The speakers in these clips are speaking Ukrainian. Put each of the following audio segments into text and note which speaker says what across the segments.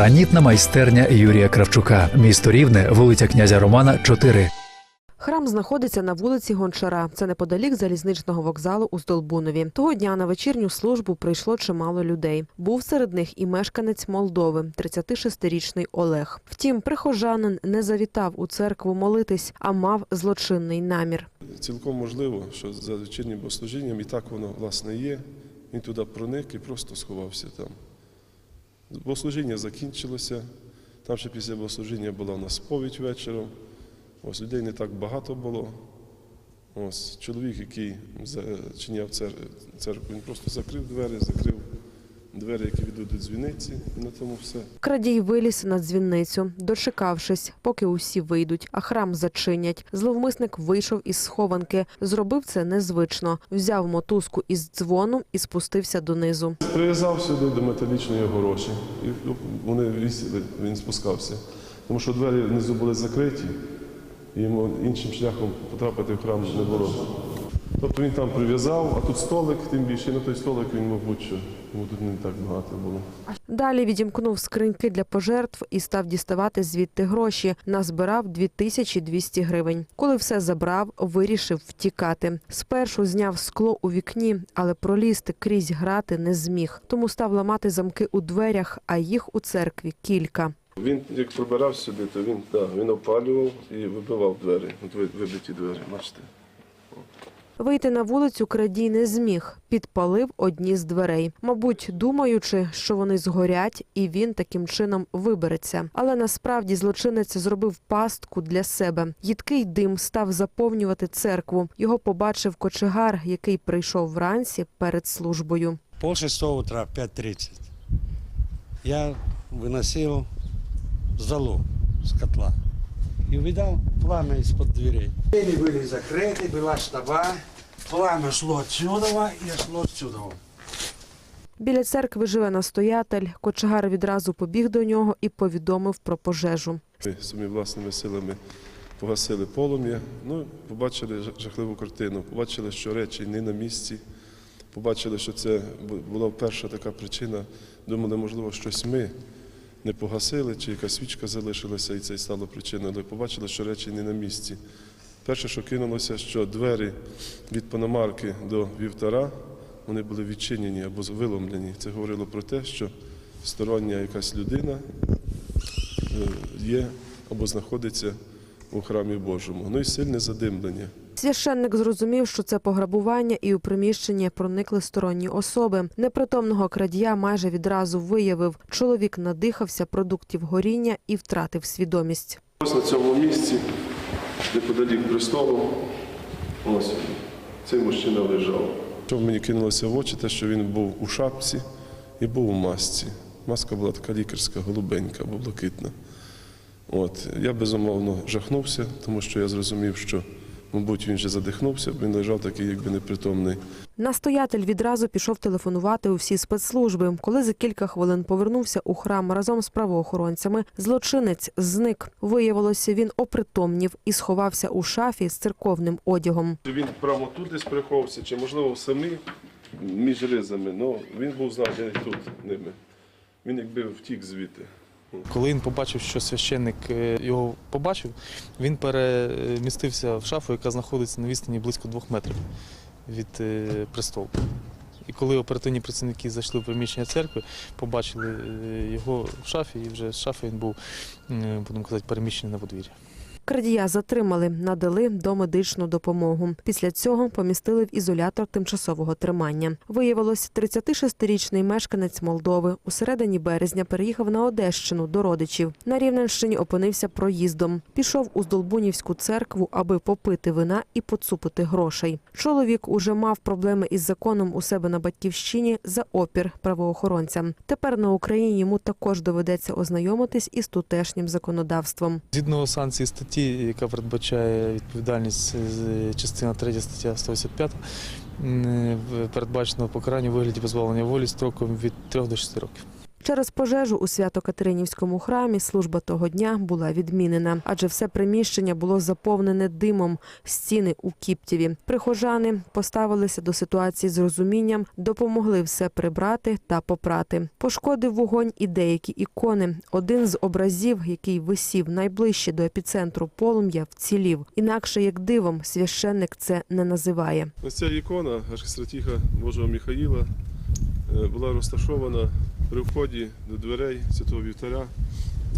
Speaker 1: Гранітна майстерня Юрія Кравчука. Місто Рівне, вулиця князя Романа, 4.
Speaker 2: Храм знаходиться на вулиці Гончара. Це неподалік залізничного вокзалу у Здолбунові. Того дня на вечірню службу прийшло чимало людей. Був серед них і мешканець Молдови, 36-річний Олег. Втім, прихожанин не завітав у церкву молитись, а мав злочинний намір.
Speaker 3: Цілком можливо, що за вечірнім богослужінням і так воно власне є. Він туди проник і просто сховався там. Богослужіння закінчилося. Там ще після богослужіння була у нас сповідь вечором. Ось людей не так багато було. Ось чоловік, який зачиняв цер- церкву, він просто закрив двері, закрив двері, які ведуть до дзвіниці, і на тому все.
Speaker 2: Крадій виліз на дзвінницю, дочекавшись, поки усі вийдуть, а храм зачинять. Зловмисник вийшов із схованки. Зробив це незвично. Взяв мотузку із дзвоном і спустився донизу.
Speaker 3: Прив'язав сюди до металічної гроші. І вони вісіли, він спускався. Тому що двері внизу були закриті, і йому іншим шляхом потрапити в храм не було. Тобто він там прив'язав, а тут столик, тим більше на той столик він, мабуть, що йому тут не так багато було.
Speaker 2: Далі відімкнув скриньки для пожертв і став діставати звідти гроші. Назбирав 2200 гривень. Коли все забрав, вирішив втікати. Спершу зняв скло у вікні, але пролізти крізь грати не зміг. Тому став ламати замки у дверях, а їх у церкві кілька.
Speaker 3: Він як пробирав сюди, то він, да, він опалював і вибивав двері. От ви- вибиті двері, бачите.
Speaker 2: Вийти на вулицю крадій не зміг, підпалив одні з дверей, мабуть, думаючи, що вони згорять, і він таким чином вибереться. Але насправді злочинець зробив пастку для себе. Їдкий дим став заповнювати церкву. Його побачив кочегар, який прийшов вранці перед службою.
Speaker 4: Пол шестого утра, 5.30. Я выносил золу с котла и увидал пламя из-под дверей. Двери были закрыты, была штаба, пламя шло отсюда и шло отсюда.
Speaker 2: Біля церкви живе настоятель. Кочегар відразу побіг до нього і повідомив про пожежу.
Speaker 3: Ми своїми власними силами погасили полум'я. Ну, побачили жах- жахливу картину. Побачили, що речі не на місці. Побачили, що це бу- була перша така причина. Думали, можливо, щось ми не погасили, чи якась свічка залишилася, і це й стало причиною. Але побачили, що речі не на місці. Перше, що кинулося, що двері від Пономарки до Вівтара вони були відчинені або виломлені. Це говорило про те, що стороння якась людина е, є або знаходиться у храмі Божому. Ну і сильне задимлення.
Speaker 2: Священник зрозумів, що це пограбування, і у приміщення проникли сторонні особи. Непритомного крадія майже відразу виявив. Чоловік надихався продуктів горіння і втратив свідомість.
Speaker 3: Ось на цьому місці, неподалік престолу, ось цей мужчина лежав. Що мені кинулося в очі, те, що він був у шапці і був у масці. Маска була така лікарська, голубенька або блакитна. От. Я безумовно жахнувся, тому що я зрозумів, що, мабуть, він вже задихнувся, він лежав такий, якби непритомний.
Speaker 2: Настоятель відразу пішов телефонувати у всі спецслужби. Коли за кілька хвилин повернувся у храм разом з правоохоронцями, злочинець зник. Виявилося, він опритомнів і сховався у шафі з церковним одягом.
Speaker 3: Він прямо тут десь приховався, чи можливо самі між ризами. Ну, він був знайдений тут ними. Він якби втік звідти.
Speaker 5: Коли він побачив, що священник е, його побачив, він перемістився в шафу, яка знаходиться на відстані близько двох метрів від е, престолу. І коли оперативні працівники зайшли в приміщення церкви, побачили е, його в шафі, і вже з шафи він був, будемо казати, переміщений на подвір'я.
Speaker 2: Крадія затримали, надали домедичну допомогу. Після цього помістили в ізолятор тимчасового тримання. Виявилось, 36-річний мешканець Молдови у середині березня переїхав на Одещину до родичів. На Рівненщині опинився проїздом. Пішов у Здолбунівську церкву, аби попити вина і поцупити грошей. Чоловік уже мав проблеми із законом у себе на батьківщині за опір правоохоронцям. Тепер на Україні йому також доведеться ознайомитись із тутешнім законодавством.
Speaker 5: Згідно санкції статті, яка передбачає відповідальність з частина 3 стаття 185, м, передбачено покарання у вигляді позбавлення волі строком від 3 до 6 років.
Speaker 2: Через пожежу у Свято-Катеринівському храмі служба того дня була відмінена, адже все приміщення було заповнене димом, стіни у Кіптєві. Прихожани поставилися до ситуації з розумінням, допомогли все прибрати та попрати. Пошкодив вогонь і деякі ікони. Один з образів, який висів найближче до епіцентру полум'я, вцілів. Інакше як дивом священник це не називає.
Speaker 3: Ось ця ікона архістратіга Божого Міхаїла е, була розташована при вході до дверей святого вівтаря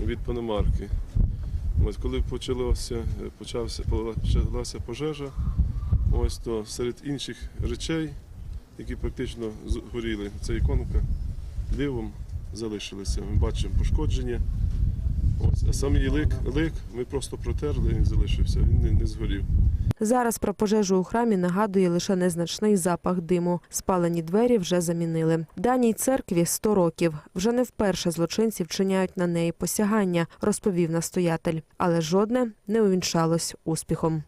Speaker 3: від Пономарки. Ось коли почалося, почався, почалася пожежа, ось то серед інших речей, які практично згоріли, ця іконка дивом залишилася. Ми бачимо пошкодження. Ось, а сам її лик, лик ми просто протерли, він залишився, він не, не згорів.
Speaker 2: Зараз про пожежу у храмі нагадує лише незначний запах диму. Спалені двері вже замінили. Даній церкві 100 років. Вже не вперше злочинці вчиняють на неї посягання, розповів настоятель. Але жодне не увінчалось успіхом.